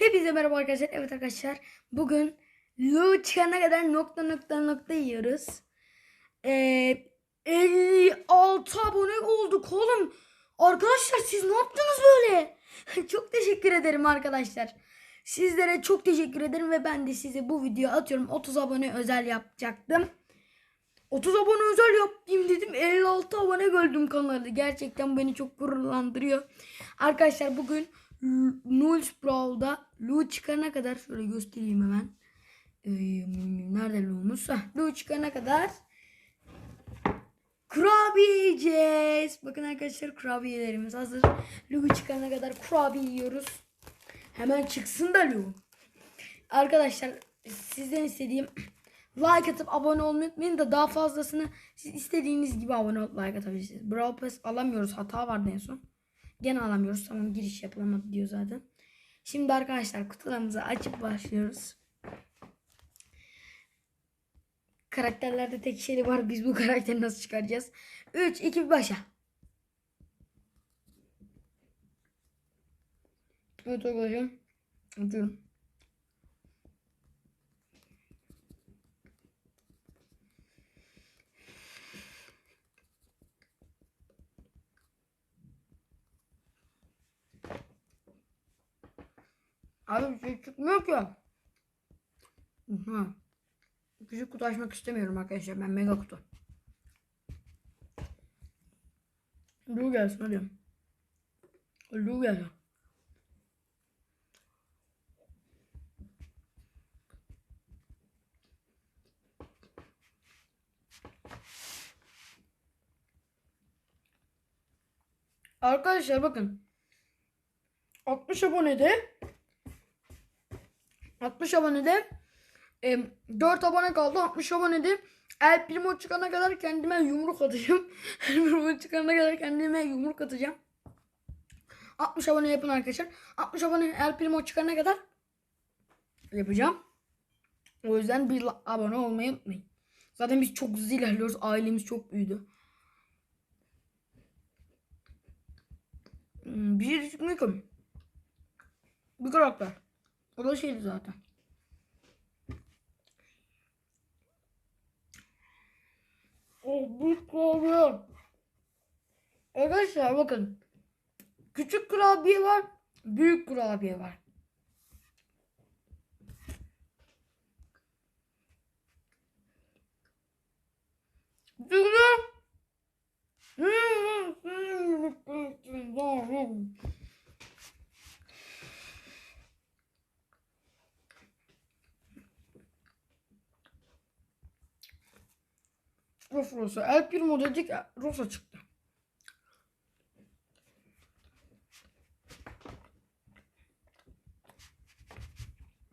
Hepinize merhaba arkadaşlar. Evet arkadaşlar bugün Lu çıkana kadar nokta nokta nokta yiyoruz. Ee, 56 abone olduk oğlum. Arkadaşlar siz ne yaptınız böyle? çok teşekkür ederim arkadaşlar. Sizlere çok teşekkür ederim ve ben de size bu videoyu atıyorum. 30 abone özel yapacaktım. 30 abone özel yapayım dedim. 56 abone gördüm kanalı. Gerçekten beni çok gururlandırıyor. Arkadaşlar bugün Nuls Brawl'da Lu çıkana kadar şöyle göstereyim hemen. Ee, nerede Lu'muz? Lu çıkana kadar kurabiye yiyeceğiz. Bakın arkadaşlar kurabiyelerimiz hazır. Lu çıkana kadar kurabiye yiyoruz. Hemen çıksın da Lu. Arkadaşlar sizden istediğim like atıp abone olmayı unutmayın da daha fazlasını siz istediğiniz gibi abone olup like atabilirsiniz. Brawl Pass alamıyoruz. Hata vardı en son. Gene alamıyoruz. Tamam giriş yapılamadı diyor zaten. Şimdi arkadaşlar kutularımızı açıp başlıyoruz. Karakterlerde tek şey var. Biz bu karakteri nasıl çıkaracağız? 3, 2, 1 başa. Evet arkadaşlar. Atıyorum. Abi bir şey çıkmıyor ki. Hı. Küçük kutu açmak istemiyorum arkadaşlar. Ben mega kutu. Lu gelsin hadi. Lu gelsin. Arkadaşlar bakın. 60 abonede 60 abonede e, 4 abone kaldı. 60 abonede El Primo çıkana kadar kendime yumruk atacağım. El Primo çıkana kadar kendime yumruk atacağım. 60 abone yapın arkadaşlar. 60 abone El Primo çıkana kadar yapacağım. O yüzden bir abone olmayı unutmayın. Zaten biz çok hızlı ilerliyoruz. Ailemiz çok büyüdü. Hmm, Bir şey çıkmıyor. Bir karakter. O da şeydi zaten. Oh büyük kurabiye. Arkadaşlar bakın. Küçük kurabiye var. Büyük kurabiye var. Güzel. Of Rosa. El Primo dedik Rosa çıktı.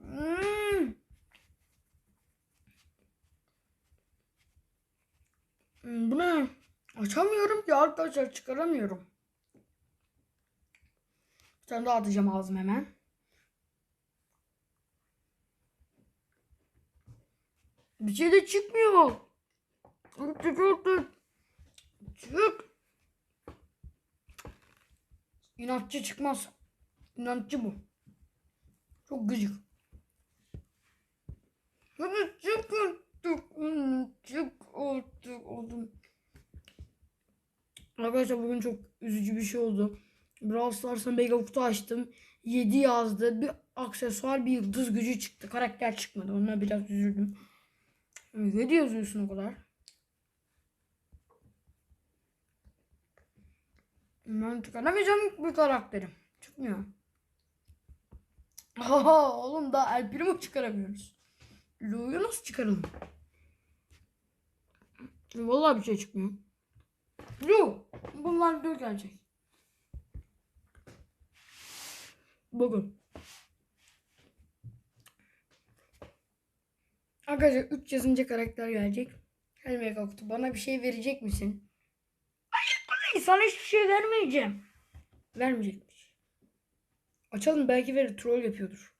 Hmm. Hmm, Bu ne? Açamıyorum ki arkadaşlar çıkaramıyorum. Bir tane daha atacağım ağzıma hemen. Bir şey de çıkmıyor. Çık. İnatçı çıkmaz. İnatçı bu. Çok gıcık. Hadi çık artık. Çık artık oğlum. Arkadaşlar bugün çok üzücü bir şey oldu. Brawl Stars'a mega kutu açtım. 7 yazdı. Bir aksesuar bir yıldız gücü çıktı. Karakter çıkmadı. Ona biraz üzüldüm. 7 yazıyorsun o kadar. Ben çıkaramayacağım bir karakterim. Çıkmıyor. Aha oğlum da El Primo çıkaramıyoruz. Lu'yu nasıl çıkaralım? Vallahi bir şey çıkmıyor. Lu. Bunlar Lu gelecek. Bakın. Arkadaşlar 3 yazınca karakter gelecek. Hadi mega kutu bana bir şey verecek misin? Hayır sana hiçbir şey vermeyeceğim. Vermeyecekmiş. Açalım belki verir troll yapıyordur.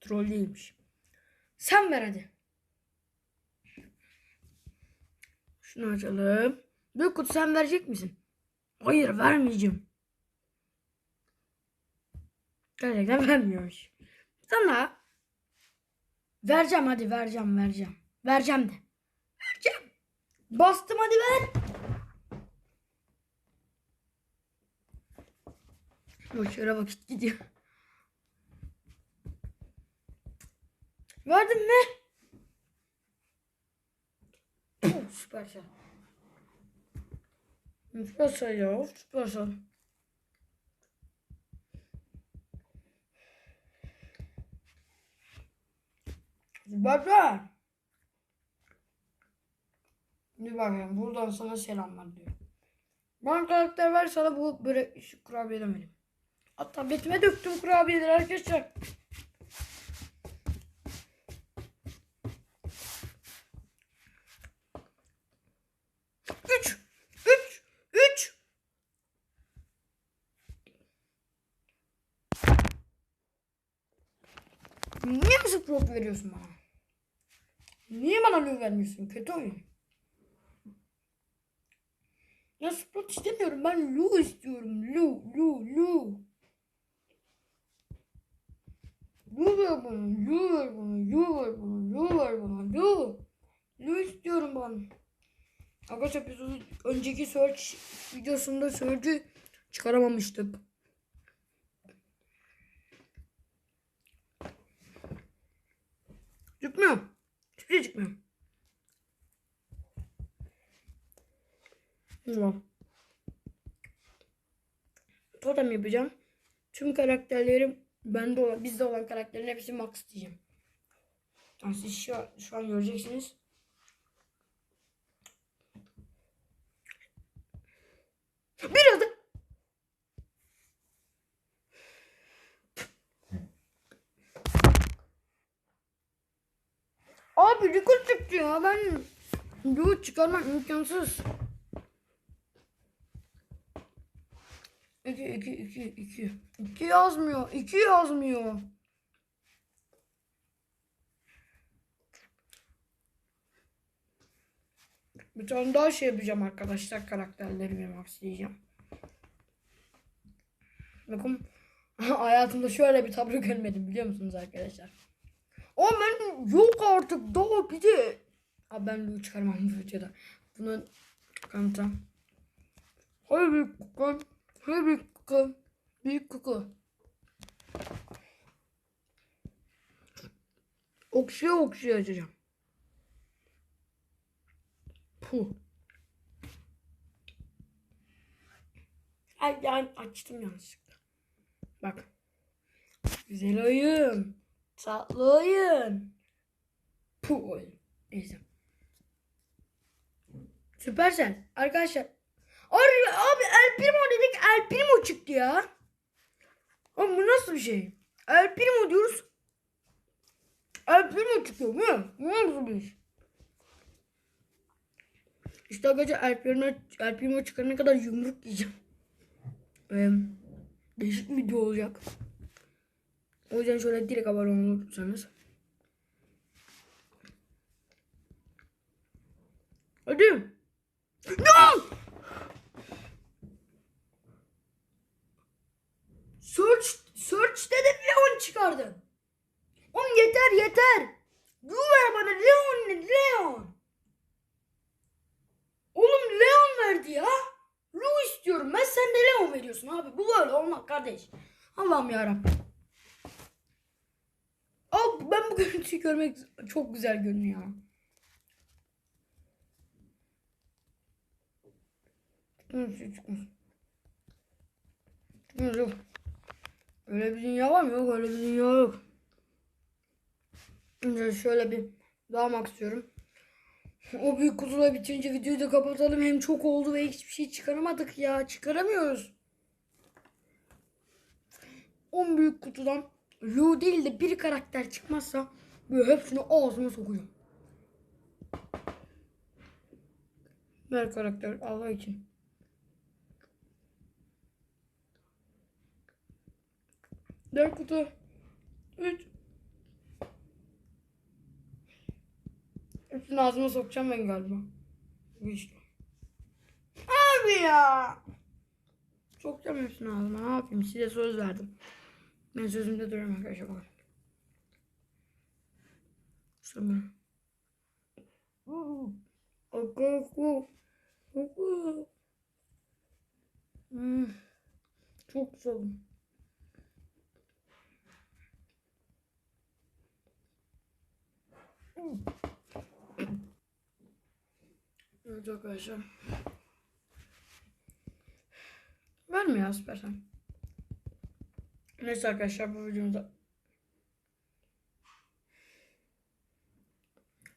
Troll değilmiş. Sen ver hadi. Şunu açalım. Büyük kutu sen verecek misin? Hayır vermeyeceğim. Gerçekten vermiyormuş. Sana vereceğim hadi vereceğim vereceğim. Vereceğim de. Vereceğim. Bastım hadi ver. Boş yere vakit gidiyor. Verdin mi? Puh, Süpersel. Süpersel ya. Süpersel. Süpersel. Bir bakayım buradan sana selamlar diyor. Bana karakter ver sana bu böyle şu kurabiyeden vereyim. Hatta betime döktüm kurabiyeleri arkadaşlar. Üç. Üç. Üç. Niye prop veriyorsun bana? Niye bana lü vermiyorsun? Kötü oyun. Ya sprot istemiyorum. Ben Lu istiyorum. Lu, Lu, Lu. Lu ver bana, Lu ver bana, Lu ver bana, Lu ver bana, Lu. Lu istiyorum ben. Arkadaşlar biz önceki search videosunda search'ü çıkaramamıştık. Çıkmıyor. Hiçbir şey çıkmıyor. Tamam. Totem yapacağım. Tüm karakterlerim bende olan, bizde olan karakterlerin hepsini max diyeceğim. Yani siz şu, şu an göreceksiniz. Bir adı. Abi rekor çıktı ya ben bu çıkarmak imkansız. 2 2 2 2 2 yazmıyor. 2 yazmıyor. Bir tane daha şey yapacağım arkadaşlar. Karakterlerimi maxlayacağım. Bakın hayatımda şöyle bir tablo görmedim biliyor musunuz arkadaşlar? O ben yok artık daha bir de. Abi ben bunu çıkarmam bu videoda. Bunu kanıta. Hayır büyük kuku. Hayır büyük kuku. Büyük kuku. Okşuya okşuya açacağım. Puh. Ay yani açtım yanlışlıkla. Bak. Güzel oyun. Tatlı oyun. Puh oyun. Neyse. Süpersel. Arkadaşlar. Abi, abi El Primo dedik El Primo çıktı ya. Abi bu nasıl bir şey? El Primo diyoruz. El Primo çıkıyor mu? Bu nasıl bir iş? İşte arkadaşlar El Primo, El Primo çıkarana kadar yumruk yiyeceğim. Ee, değişik bir video olacak. O yüzden şöyle direkt abone olursanız. Hadi. No! Search, search çıkardın. Oğlum yeter yeter. Bu ver bana Leon Leon. Oğlum Leon verdi ya. Lu istiyorum ben sen de Leon veriyorsun abi. Bu böyle olmaz kardeş. Allah'ım yarabbim. Abi ben bu görüntüyü görmek çok güzel görünüyor. Çıkmış çıkmış. Çıkmış. Öyle bir dünya var mı? Yok öyle bir dünya yok. Şimdi şöyle bir daha mak istiyorum. O büyük kutular bitince videoyu da kapatalım. Hem çok oldu ve hiçbir şey çıkaramadık ya. Çıkaramıyoruz. 10 büyük kutudan Lu değil de bir karakter çıkmazsa böyle hepsini ağzıma sokuyorum. Ver karakter Allah için. Dört kutu. Üç. Hepsini ağzıma sokacağım ben galiba. Güçlü. Abi ya. Sokacağım hepsini ağzıma. Ne yapayım? Size söz verdim. Ben sözümde duruyorum arkadaşlar bakın. Oku. Hmm. Çok güzel. Evet arkadaşlar. Vermiyor istersen. Neyse arkadaşlar bu videomuzda.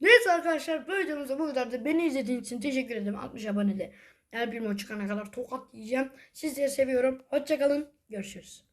Neyse arkadaşlar bu videomuzda bu kadardı. Beni izlediğiniz için teşekkür ederim. 60 abonede. El bir çıkana kadar tokat yiyeceğim. Sizleri seviyorum. Hoşçakalın. Görüşürüz.